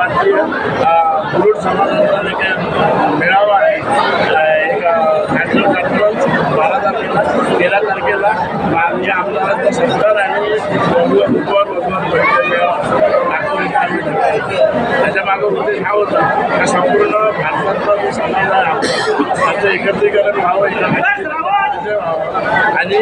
भारतीय पुरुष समाजाचा जे काही मेळावा आहे एक नॅशनल कॉन्फरन्स बारा तारखेला तेरा तारखेला म्हणजे आमदारांचा सत्तर आणि वधूवर उपवास वधूवर भेटले मेळावा नागपूर इथे आम्ही ठेवला आहे. त्याच्या मागं उद्देश हा होता का संपूर्ण भारतातला जो समाज आहे आपला, त्याचं एकत्रीकरण व्हावं एकत्रीकरण व्हावं आणि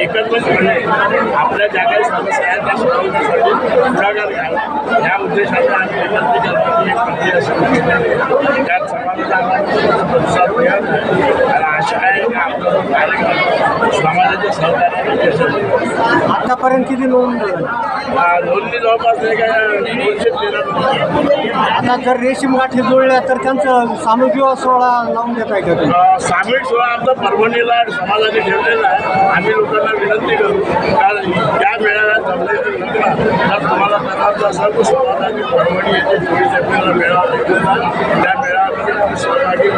एकत्रितपणे म्हणजे आपल्या ज्या काही समस्या आहेत त्या सोडवण्यासाठी पुढाकार घ्यावा. या उद्देशाने आम्ही एकत्रीकरणाची एक प्रक्रिया सुरू केलेली आहे त्यात समाजाचा आम्हाला प्रतिसाद मिळाला आहे. आणि आशा आहे की आपला जो कार्यक्रम समाजाच्या सहकार्याने यशस्वी होईल. आतापर्यंत किती? आ, नोंदणी जवळपास तेरा आता जर रेशीम गाठी जुळल्या तर त्यांचं सामूहिक विवाह सोहळा लावून देत आहे का सामूहिक सोहळा आमचा परभणीला समाजाने ठेवलेला आहे. आम्ही लोकांना विनंती करू कारण या मेळाव्यात लग्न जर तुम्हाला तर समाजाने परभणी येथे चोवीस एप्रिलला मेळावा आहे. त्या मेळाव्यामध्ये तुम्ही सहभागी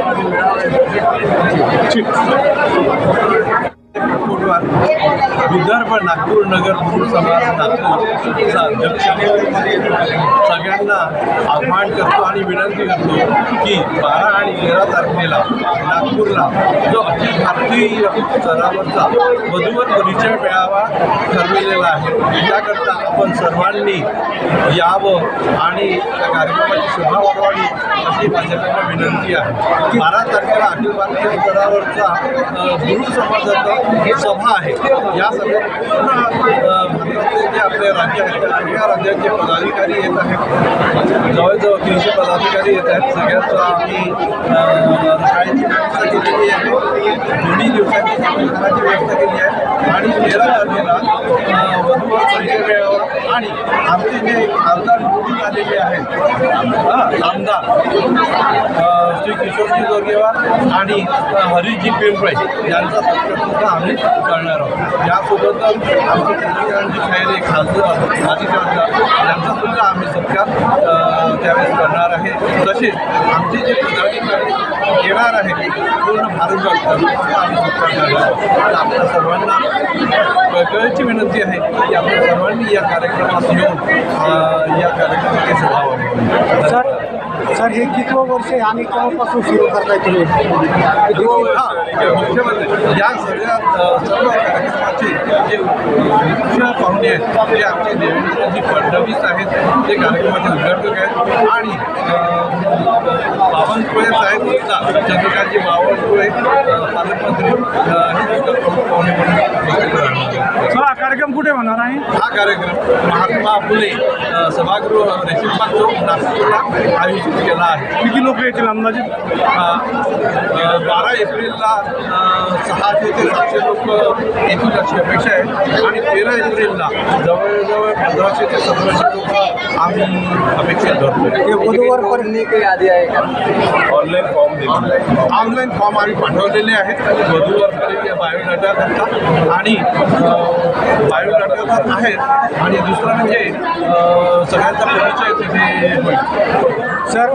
आणि मेळावा विदर्भ नागपूर नगर पूर समाज नागपूरचा अध्यक्ष. सगळ्यांना आव्हान करतो आणि विनंती करतो की बारा आणि तेरा तारखेला नागपूरला जो अखिल भारतीय स्तरावरचा वधूवर परिचय मिळावा ठरविलेला आहे. त्याकरता आपण सर्वांनी यावं आणि त्या कार्यक्रमाची शोभा वाढवावी अशी माझ्याकडनं विनंती आहे. बारा तारखेला अखिल भारतीय स्तरावरचा गुरु समाजाचा सभा आहे. या सभेत पूर्ण जे आपले राज्य आहेत त्या सगळ्या राज्यांचे पदाधिकारी येत आहेत. जवळजवळ तीनशे पदाधिकारी येत आहेत. सगळ्याचा आम्ही अ, शाळेची व्यवस्था केलेली आहे दोन्ही दिवसांची जेवणाची व्यवस्था केली आहे. आणि तेरा तारखेला अ, वधूवर परिचय आणि आमचे जे आमदार निवडून आलेले आहेत आमदार श्री किशोरजी जोगेवार आणि अ, हरीशजी पिंपळे यांचा सुद्धा आम्ही करणार आहोत. यासोबतच आमचे चंद्रकांतजी खैरे खासदार आदी खासदार यांचा सुद्धा आम्ही सत्कार त्यावेळेस करणार आहे. तसेच आमचे जे पदाधिकारी येणार आहे पूर्ण भारतभर आम्ही सत्कार करणार आहोत. आपल्या सर्वांना कळकळीची विनंती आहे की आपण सर्वांनी या कार्यक्रमात येऊन या कार्यक्रमाची शोभा सर सर हे कितवं वर्ष आहे आणि केव्हापासून सुरू करताय तुम्ही? हो, या सगळ्या सर्व कार्यक्रमाचे जे मुख्य पाहुणे आहेत ते आमचे देवेंद्रजी फडणवीस आहेत ते कार्यक्रमाचे उद्घाटक आहेत. आणि बावनकुळे साहेब सुद्धा चंद्रकांतजी पालकमंत्री हे सुद्धा प्रमुख पाहुणे म्हणून उपस्थित राहणार आहेत. सर हा कार्यक्रम कुठे होणार आहे? हा कार्यक्रम महात्मा फुले सभागृह रेशीमबाग चौक नागपूरला आयोजित केला आहे. किती लोक येतील अंदाजे? बारा एप्रिलला सहाशे ते सातशे लोक येतील अशी अपेक्षा आहे. आणि तेरा एप्रिलला जवळजवळ पंधराशे ते सतराशे लोक आम्ही अपेक्षित धरतो हे वधूवर पर- ऑनलाईन फॉर्म दिले ऑनलाईन फॉर्म आम्ही पाठवलेले आहेत. वधूवर बायोडाटा करता आणि बायोडाटा तर आहेत. आणि दुसरं म्हणजे सगळ्यांचा परिचय तिथे होईल. सर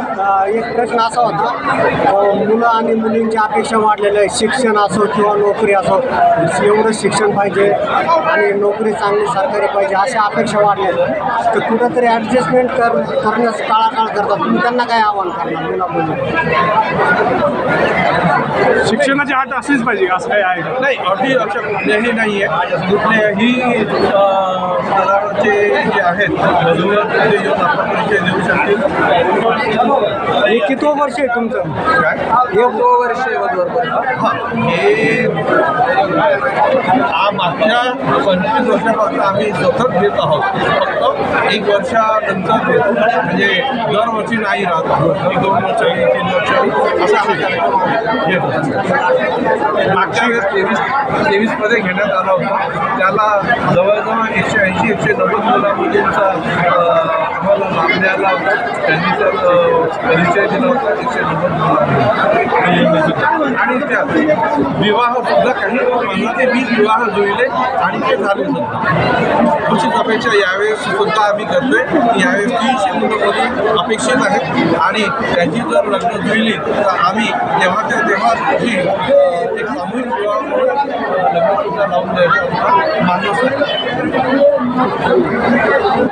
एक प्रश्न असा होता. मुलं आणि मुलींची अपेक्षा वाढलेल्या आहे. शिक्षण असो किंवा नोकरी असो एवढं शिक्षण पाहिजे आणि नोकरी चांगली सरकारी पाहिजे अशा अपेक्षा वाढलेल्या आहेत. तर कुठंतरी ॲडजस्टमेंट कर करण्यास काळाकाळ करतात तुम्ही त्यांना काय आव्हान करणार मुला शिक्षणाची आट असलीच पाहिजे असं काही आहे नाही अशा कुठल्याही नाही आहे कुठल्याही स्तरावरचे जे आहेत ते येऊन आपला परिचय देऊ शकतील. हे कितवं वर्ष आहे तुमचं? काय? हे वर्ष हां हे हा मागच्या पंचवीस वर्षापासून आम्ही सतत घेत आहोत. फक्त एक वर्षानंतर घेतो म्हणजे दरवर्षी नाही राहत. आहोत एक दोन वर्ष तीन वर्ष. असा कार्यक्रम आम्ही घेत असतो. मागच्या वेळेस तेवीस तेवीसमध्ये घेण्यात आला होता. त्याला जवळजवळ एकशे ऐंशी एकशे नव्वद मुलींचा आम्हाला लाभ मिळाला होता त्यांनी तर परिचय दिला होता एकशे नव्वद आणि त्या विवाह सुद्धा काही पंधरा ते वीज विवाह जुळले आणि ते झाले सुद्धा. अशीच अपेक्षा यावेळेस सुद्धा आम्ही करतोय. की यावेळेस तीनशे मुलं मुली अपेक्षित आहेत. आणि त्यांची जर लग्न जुळली तर आम्ही तेव्हा तेव्हा एक सामूहिक विवाह म्हणून